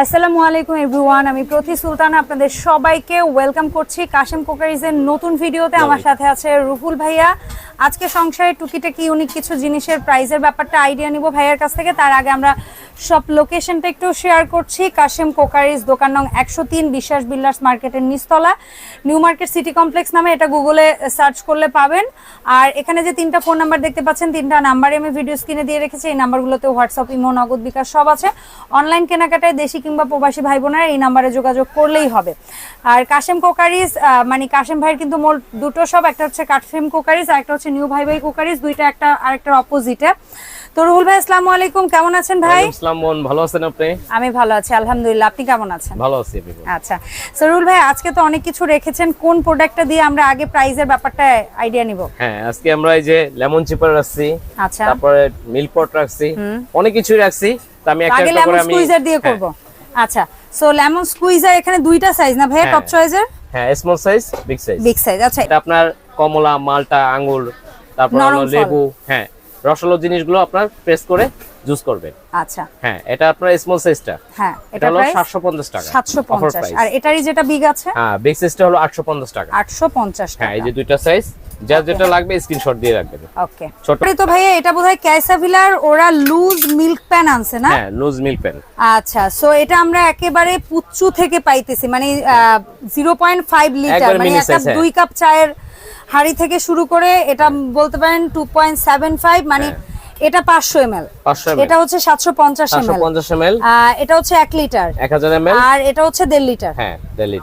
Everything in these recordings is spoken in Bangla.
আসসালামু আলাইকুম এভরিওয়ান আমি প্রতি সুলতান আপনাদের সবাইকে ওয়েলকাম করছি কাশেম কোকারিজের নতুন ভিডিওতে। আমার সাথে আছে রুহুল ভাইয়া। আজকে সংসারে টুকিটাকি ইউনিক কিছু জিনিসের প্রাইজের ব্যাপারটা আইডিয়া নিব ভাইয়ার কাছ থেকে। তার আগে আমরা সব লোকেশনটা একটু শেয়ার করছি। কাশেম কোকারিজ দোকান নং একশো তিন বিশ্বাস বিল্ডার্স মার্কেটের নিচতলা। নিউ মার্কেট সিটি কমপ্লেক্স নামে এটা গুগলে সার্চ করলে পাবেন। আর এখানে যে তিনটা ফোন নাম্বার দেখতে পাচ্ছেন তিনটা নাম্বারে আমি ভিডিও স্ক্রিনে দিয়ে রেখেছি। এই নাম্বারগুলোতে হোয়াটসঅ্যাপ ইমো নগদ বিকাশ সব আছে। অনলাইন কেনাকাটায় দেশি কিংবা প্রবাসী ভাই বোনেরা এই নাম্বারে যোগাযোগ করলেই হবে। আর কাশেম কোকারিজ মানে কাশেম ভাইয়ের কিন্তু মোট দুটো সব, একটা হচ্ছে কাশেম কোকারিজ আর একটা হচ্ছে নিউ ভাই ভাই কোকারিজ দুইটা একটা, আরেকটার অপোজিটে তো রুহুল ভাই আসসালামু আলাইকুম। কেমন আছেন ভাই? আসসালাম বোন ভালো আছেন আপনি? আমি ভালো আছি আলহামদুলিল্লাহ। আপনি কেমন আছেন? ভালো আছি। আচ্ছা ভাই আজকে তো অনেক কিছু রেখেছেন। কোন প্রোডাক্টটা দিয়ে আমরা আগে প্রাইজের ব্যাপারটা আইডিয়া নিব? হ্যাঁ আজকে আমরা এই যে লেমন চিপার রাখছি আচ্ছা। তারপরে মিল্ক পট রাখছি অনেক রাখছি। তো আমি একটা একটা লেমন করে আমি স্কুইজার দিয়ে করব। আচ্ছা সো লেমন স্কুইজার এখানে দুইটা সাইজ না হ্যাঁ। টপ চয়েসের হ্যাঁ small size big size big size আচ্ছা। এটা আপনার কমলা মালটা আঙ্গুর তারপর। লেবু হ্যাঁ। রসালো জিনিসগুলো আপনার প্রেস করে জুস করবেন। আচ্ছা। হ্যাঁ এটা আপনার স্মল সাইজটা হ্যাঁ এটা হলো 750 টাকা। সাতশো Offer পঞ্চাশ price। আর এটারই যেটা বিগ আছে? হ্যাঁ বিগ সাইজটা হলো 850 টাকা। আটশো পঞ্চাশ হ্যাঁ এই যে দুইটা সাইজ যার যেটা লাগবে স্ক্রিনশট দিয়ে রাখবেন। ওকে ছোট। তো ভাইয়া এটা বোধহয় ক্যাসাভিলার ওরা লুজ মিল্ক প্যান আনছে না? হ্যাঁ লুজ মিল্ক পেন আচ্ছা সো এটা আমরা একেবারে পুচ্চু থেকে পাইতেছি মানে জিরো পয়েন্ট ফাইভ লিটার একবার মানে একটা হ্যাঁ। দুই কাপ চায়ের হাড়ি থেকে শুরু করে এটা বলতে পারেন টু পয়েন্ট সেভেন ফাইভ মানে এটা পাঁচশো এম এল এটা হচ্ছে সাতশো পঞ্চাশ এম এল 750 ml এটা হচ্ছে এক লিটার। 1000 ml আর এটা হচ্ছে দেড় লিটার। হ্যাঁ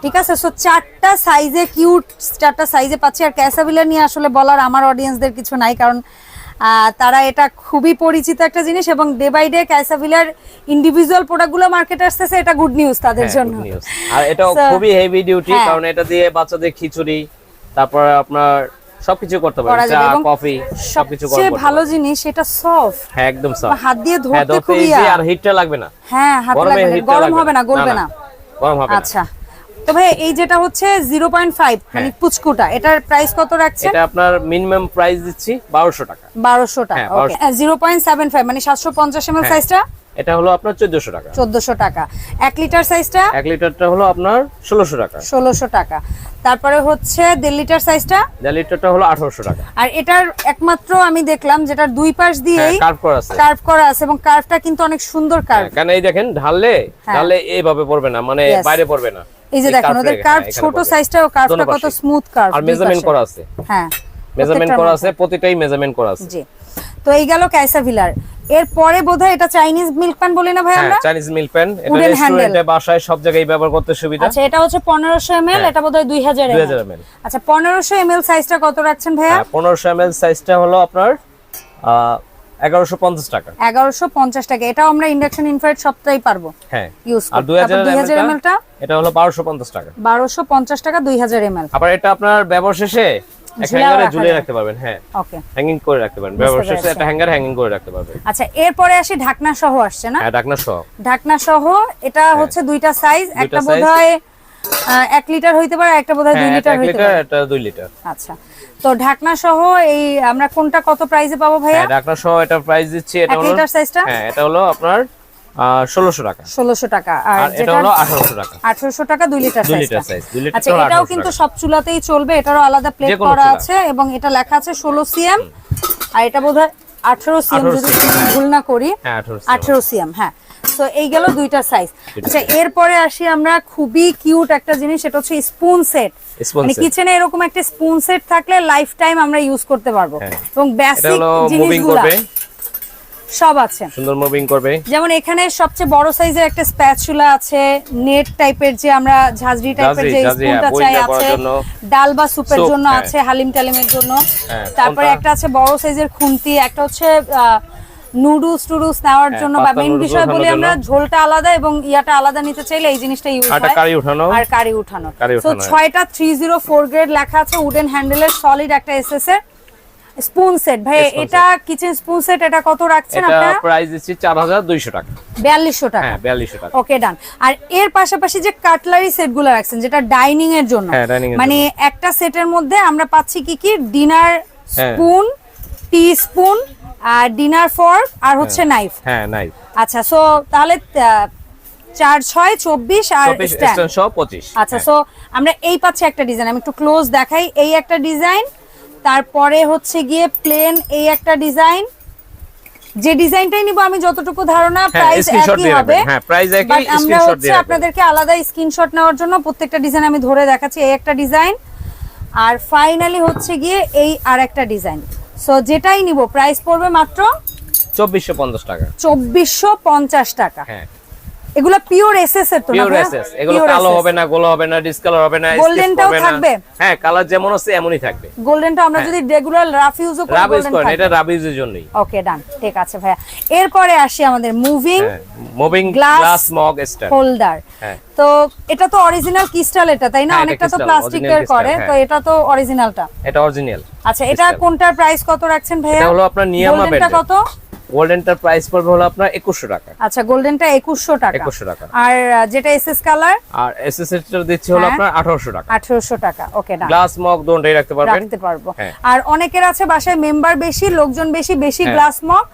ঠিক আছে? সো চারটা সাইজে কিউট চারটা সাইজে পাচ্ছি। আর ক্যাসাভিলা নিয়ে আসলে বলার আমার অডিয়েন্সদের কিছু নাই কারণ তারা এটা খুবই পরিচিত একটা জিনিস এবং ডে বাই ডে ক্যাসাভিলার ইন্ডিভিজুয়াল প্রোডাক্টগুলো মার্কেটে আসতেছে এটা গুড নিউজ তাদের হ্যাঁ, জন্য। আর So, খুবই হেভি ডিউটি হ্যাঁ। কারণ এটা দিয়ে বাচ্চাদের খিচুড়ি তারপর আপনার সবকিছু করতে করা পারবেন চা কফি সবকিছু করতে পারবেন ভালো জিনিস এটা সফট হ্যাঁ একদম সফট হাত দিয়ে হ্যাঁ ধরতে খুবই আর হিটটা লাগবে না। হ্যাঁ হাত লাগবে গরম হবে না। গলবে না গরম হবে আচ্ছা। তো ভাই এই যেটা হচ্ছে জিরো পয়েন্ট ফাইভ মানে হ্যাঁ। পুচকুটা এটার প্রাইস কত রাখছেন? এটা আপনার মিনিমাম প্রাইস দিচ্ছি 1200 টাকা। বারোশো টাকা হ্যাঁ, 1200 জিরো পয়েন্ট সেভেন ফাইভ মানে সাতশো পঞ্চাশ এম এল হ্যাঁ। সাইজটা এটা হলো আপনার 1400 টাকা। চোদ্দশো টাকা। এক লিটার সাইজটা এক লিটারটা হলো আপনার 1600 টাকা। ষোলোশো টাকা। তারপরে হচ্ছে দেড় লিটার সাইজটা দেড় লিটারটা হলো 1800 টাকা। আর এটার একমাত্র আমি দেখলাম যেটার দুই পাশ দিয়েই কার্ভ করা আছে। কার্ভ করা আছে এবং কার্ভটা কিন্তু অনেক সুন্দর কার্ভ হ্যাঁ, কারণ এই দেখেন ঢাললে হ্যাঁ। ঢাললে এইভাবে পড়বে না মানে বাইরে পড়বে না। এই যে দেখেন ওদের কার্ভ ছোট পড়বে। সাইজটা ও কার্ভটা কত স্মুথ কার্ভ আর মেজারমেন্ট করা আছে। হ্যাঁ মেজারমেন্ট করা আছে প্রতিটাই মেজারমেন্ট করা আছে। জি। তো এই গেল ক্যাসাভিলার এরপরে বোধহয় এটা চাইনিজ মিল্ক প্যান বলি না ভাই হ্যাঁ আমরা? চাইনিজ মিল্ক প্যান এটা রেস্টুরেন্টে বাসায় সব জায়গায় ব্যবহার করতে সুবিধা। আচ্ছা এটা হচ্ছে পনেরোশো এম হ্যাঁ। এটা বোধহয় দুই হাজার 2000 ml আচ্ছা পনেরোশো এম এল সাইজটা কত রাখছেন ভাইয়া? হ্যাঁ 1500 ml সাইজটা হলো আপনার 1150 টাকা। এটাও আমরা ইন্ডাকশন ইনফ্রারেড সবটাই পারব। হ্যাঁ। ইউজ আর 2000 দুই হাজার এম ml টা? এটা হলো 1250 টাকা। বারোশো পঞ্চাশ টাকা দুই হাজার আবার এটা আপনার ব্যবহার শেষে ঝুলিয়ে রাখতে পারবেন হ্যাঁ। ওকে হ্যাঙ্গিং করে রাখতে পারবেন। ব্যবহার শেষে একটা হ্যাঙ্গার হ্যাঙ্গিং করে রাখতে পারবেন। আচ্ছা এরপরে আসি ঢাকনা সহ আসছে না? হ্যাঁ ঢাকনা সহ ঢাকনা সহ এটা হচ্ছে দুইটা সাইজ একটা। বোধহয় এক লিটার হইতে পারে একটা বোধহয় দুই হ্যাঁ লিটার হইতে পারে। এটা 2 লিটার। আচ্ছা। তো ঢাকনা সহ এই আমরা কোনটা কত প্রাইসে পাবো ভাইয়া? হ্যাঁ ঢাকনা সহ এটা প্রাইস দিচ্ছি এটা হলো লিটার সাইজটা হ্যাঁ এটা হলো আপনার আহ, 1600 টাকা। ষোলোশো টাকা। আর এটা হলো 1800 টাকা। আঠারোশো টাকা দুই লিটার 2 লিটার সাইজ 2 লিটার আচ্ছা এটাও কিন্তু সব চুলাতেই চলবে এটারও আলাদা প্লেট করা আছে এবং এটা লেখা আছে ষোলো সিএম আর এটা বোধহয় আঠারো সিএম 18 যদি ভুল না করি হ্যাঁ 1800 আঠারো সিএম হ্যাঁ। তো এই গেল দুইটা সাইজ আচ্ছা এরপরে আসি আমরা খুবই কিউট একটা জিনিস সেটা হচ্ছে স্পুন সেট মানে কিচেনে এরকম একটা স্পুন সেট থাকলে লাইফ টাইম আমরা ইউজ করতে পারব। হ্যাঁ। এবং বেসিক জিনিসগুলো সব আছে। সুন্দর মুভিং করবে। যেমন এখানে সবচেয়ে বড় সাইজের একটা স্প্যাচুলা আছে নেট টাইপের যে আমরা ঝাঁঝরি টাইপের যে স্পুনটা হ্যাঁ, চাই আছে। ডাল বা স্যুপের জন্য হ্যাঁ। আছে হালিম টালিমের জন্য তারপরে একটা আছে বড় সাইজের খুন্তি একটা হচ্ছে নুডলস টুডলস নেওয়ার হ্যাঁ, জন্য বা মেইন বিষয় বলি আমরা ঝোলটা আলাদা এবং ইয়াটা আলাদা নিতে চাইলে এই জিনিসটা ইউজ আর হয়। কারি উঠানো। আর কারি উঠানো। থ্রি জিরো ফোর গ্রেড লেখা আছে উডেন হ্যান্ডেলের সলিড একটা এসএস এর। স্পুন সেট ভাই এটা কিচেন স্পুন সেট এটা কত রাখছেন এটা প্রাইস দিচ্ছি 4200 টাকা। বিয়াল্লিশশো টাকা। হ্যাঁ 4200 টাকা। ওকে ডান আর এর পাশাপাশি যে কাটলারি সেটগুলো রাখছেন যেটা ডাইনিং এর জন্য হ্যাঁ, মানে একটা সেটের মধ্যে আমরা পাচ্ছি কি কি? ডিনার। স্পুন টি স্পুন আর ডিনার ফর্ক আর হচ্ছে নাইফ হ্যাঁ নাই আচ্ছা সো তাহলে চার ছয় চব্বিশ আর আচ্ছা সো আমরা এই পাচ্ছি একটা ডিজাইন আমি একটু ক্লোজ দেখাই এই একটা ডিজাইন তারপরে হচ্ছে গিয়ে প্লেন এই একটা ডিজাইন যে ডিজাইনটাই নিব আমি যতটুকু ধারণা হ্যাঁ প্রাইস স্ক্রিনশট একই হবে। হ্যাঁ প্রাইস একই আমরা হচ্ছে আপনাদেরকে আলাদা স্ক্রিনশট নেওয়ার জন্য প্রত্যেকটা ডিজাইন আমি ধরে দেখাচ্ছি এই একটা ডিজাইন আর ফাইনালি হচ্ছে গিয়ে এই আর একটা ডিজাইন সো যেটাই নিব প্রাইস পড়বে মাত্র চব্বিশশো পঞ্চাশ টাকা। চব্বিশশো পঞ্চাশ টাকা। হ্যাঁ। এগুলো পিওর এসএস এর তো না পিওর? এসএস এগুলো কালো হবে না গোলো হবে না ডিসকালার হবে না Golden স্কেচ টাও করবে না। থাকবে? হ্যাঁ কালার যেমন আছে এমনই থাকবে। গোল্ডেনটা আমরা যদি রেগুলার রাফ ইউজও করি রাব ইউজ করেন এটা রাব ইউজের জন্যই। ওকে ডান ঠিক আছে ভাইয়া। এরপরে আসি আমাদের মুভিং হ্যাঁ moving glass mug star holder হ্যাঁ। তো এটা তো অরিজিনাল ক্রিস্টাল এটা তাই না? হ্যাঁ, অনেকটা তো প্লাস্টিকের করে তো হ্যাঁ। এটা তো অরিজিনালটা এটা অরিজিনাল আচ্ছা এটা কোনটার প্রাইস কত রাখছেন ভাইয়া? এটা হলো আপনার নিয়ামা গোল্ডেনটা কত? গোল্ডেনটার প্রাইস পড়বে হলো আপনার 2100 টাকা। আচ্ছা গোল্ডেনটা একুশশো টাকা। 2100 টাকা। আর যেটা এসএস কালার আর দিচ্ছি হলো হ্যাঁ। আপনার 1800 টাকা। আঠারোশো টাকা ওকে ডান গ্লাস মগ দোনটাই রাখতে পারবেন। রাখতে পারব। হ্যাঁ। আর অনেকের আছে বাসায় মেম্বার বেশি লোকজন বেশি বেশি হ্যাঁ। গ্লাস মগ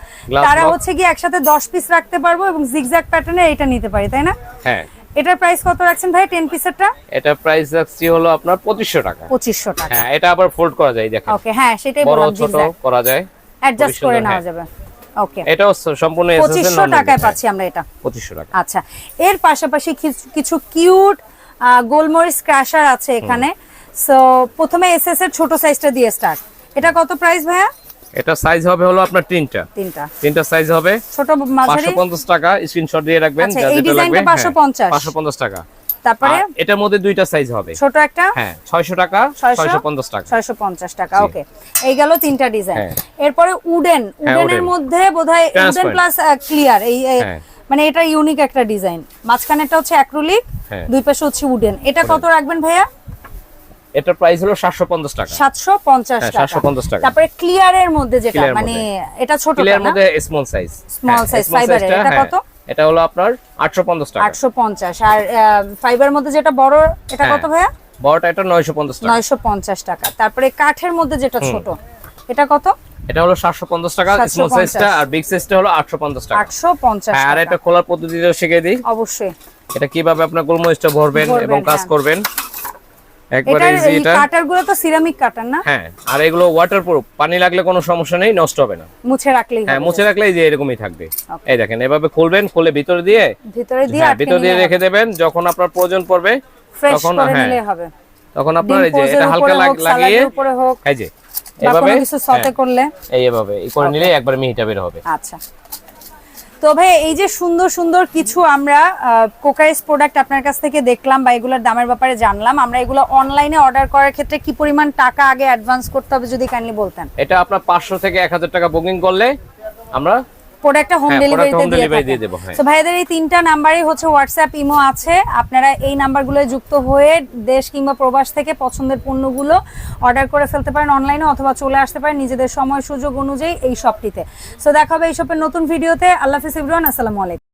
তারা হচ্ছে কি একসাথে দশ পিস রাখতে পারব এবং জিগজ্যাগ প্যাটার্নের এটা নিতে পারি তাই না? হ্যাঁ। এটার প্রাইস কত রাখছেন ভাই টেন পিসেরটা এটা প্রাইস রাখছি হলো আপনার 2500 টাকা। পঁচিশশো টাকা। হ্যাঁ এটা আবার ফোল্ড করা যায় দেখেন। ওকে হ্যাঁ সেটাই বললাম জিগজ্যাগ করা যায় অ্যাডজাস্ট করে নেওয়া হ্যাঁ। যাবে। এটাও সম্পূর্ণ এসএস এর পঁচিশশো non টাকায় পাচ্ছি আমরা এটা। 2500 টাকা। আচ্ছা এর পাশাপাশি কিছু- কিউট গোলমরিচ ক্র্যাশার আছে এখানে। সো প্রথমে এসএস এর ছোট সাইজটা দিয়ে স্টার্ট এটা কত প্রাইস ভাইয়া? এটা সাইজ হবে হলো আপনার তিনটা। তিনটা। তিনটা সাইজ হবে। ছোট মাঝারি? 550 টাকা স্ক্রিনশট দিয়ে রাখবেন আচ্ছা, এই ডিজাইনটা 550 550 টাকা। তারপরে এটার মধ্যে দুইটা সাইজ হবে। ছোট একটা? হ্যাঁ 600 টাকা 650 টাকা। ছয়শো পঞ্চাশ টাকা ওকে। এই গেল তিনটা ডিজাইন হ্যাঁ। এরপরে উডেন। উডেনের মধ্যে বোধহয় উডেন প্লাস ক্লিয়ার এই হ্যাঁ। মানে এটা ইউনিক একটা ডিজাইন মাঝখানেটা হচ্ছে অ্যাক্রিলিক হ্যাঁ। দুই পাশে হচ্ছে উডেন। এটা কত রাখবেন ভাইয়া? এটার প্রাইস হলো 750 টাকা। সাতশো পঞ্চাশ হ্যাঁ, টাকা। 750 টাকা। তারপরে ক্লিয়ারের মধ্যে যেটা মানে এটা ছোট ক্লিয়ার মধ্যে স্মল সাইজ size, fiber এর। এটা কত? এটা হলো আপনার 850 টাকা। আটশো পঞ্চাশ। আর ফাইবার মধ্যে যেটা বড় এটা হ্যাঁ। কত ভাইয়া? বড়টা এটা 950 টাকা। নয়শো পঞ্চাশ টাকা। তারপরে কাঠের মধ্যে যেটা ছোট এটা কত? এটা হলো 750 টাকা স্মল সাইজটা আর বিগ সাইজটা হলো 850 টাকা। আটশো পঞ্চাশ হ্যাঁ আর এটা খোলার পদ্ধতিটা শিখিয়ে দিই। অবশ্যই। এটা কীভাবে আপনার গোলমরিচটা ভরবেন ভরবেন, এবং কাজ হ্যাঁ। করবেন। একবারে এটার ইজি এটা। কাটার তো সিরামিক কাটার না? হ্যাঁ আর এগুলো ওয়াটারপ্রুফ পানি লাগলে কোনো সমস্যা নেই নষ্ট হবে না। মুছে রাখলেই হ্যাঁ মুছে রাখলে যে এরকমই থাকবে। এই দেখেন এভাবে খুলবেন খুলে ভিতরে দিয়ে ভিতরে দিয়ে হ্যাঁ ভিতর দিয়ে রেখে দেবেন যখন আপনার প্রয়োজন পড়বে তখন হ্যাঁ তখন আপনার এই যে এটা হালকা উপরে লাগিয়ে সালাদের উপরে হোক এই যে এভাবে সতে করলে এই এভাবে করে নিলে একবার মিহিটা বের হবে। আচ্ছা। তো ভাই, এই যে সুন্দর সুন্দর কিছু আমরা কোকাইস প্রোডাক্ট আপনার কাছ থেকে দেখলাম বা এগুলোর দামের ব্যাপারে জানলাম, আমরা এগুলো অনলাইনে অর্ডার করার ক্ষেত্রে কি পরিমাণ টাকা আগে অ্যাডভান্স করতে হবে যদি কাইন্ডলি বলতেন? এটা আপনার 500 থেকে এক হাজার টাকা বুকিং করলে আমরা প্রোডাক্টটা হোম ডেলিভারি ডেলিভারিতে দিয়ে দেব দেবো, হ্যাঁ। ভাইদের এই তিনটা নাম্বারই হচ্ছে হোয়াটসঅ্যাপ ইমো আছে। আপনারা এই নাম্বারগুলো যুক্ত হয়ে দেশ কিংবা প্রবাস থেকে পছন্দের পণ্যগুলো অর্ডার করে ফেলতে পারেন অনলাইনে অথবা চলে আসতে পারেন নিজেদের সময় সুযোগ অনুযায়ী এই শপটিতে সো দেখা হবে এই শপের নতুন ভিডিওতে আল্লাহ হাফিজ ইবরান আসসালামু আলাইকুম।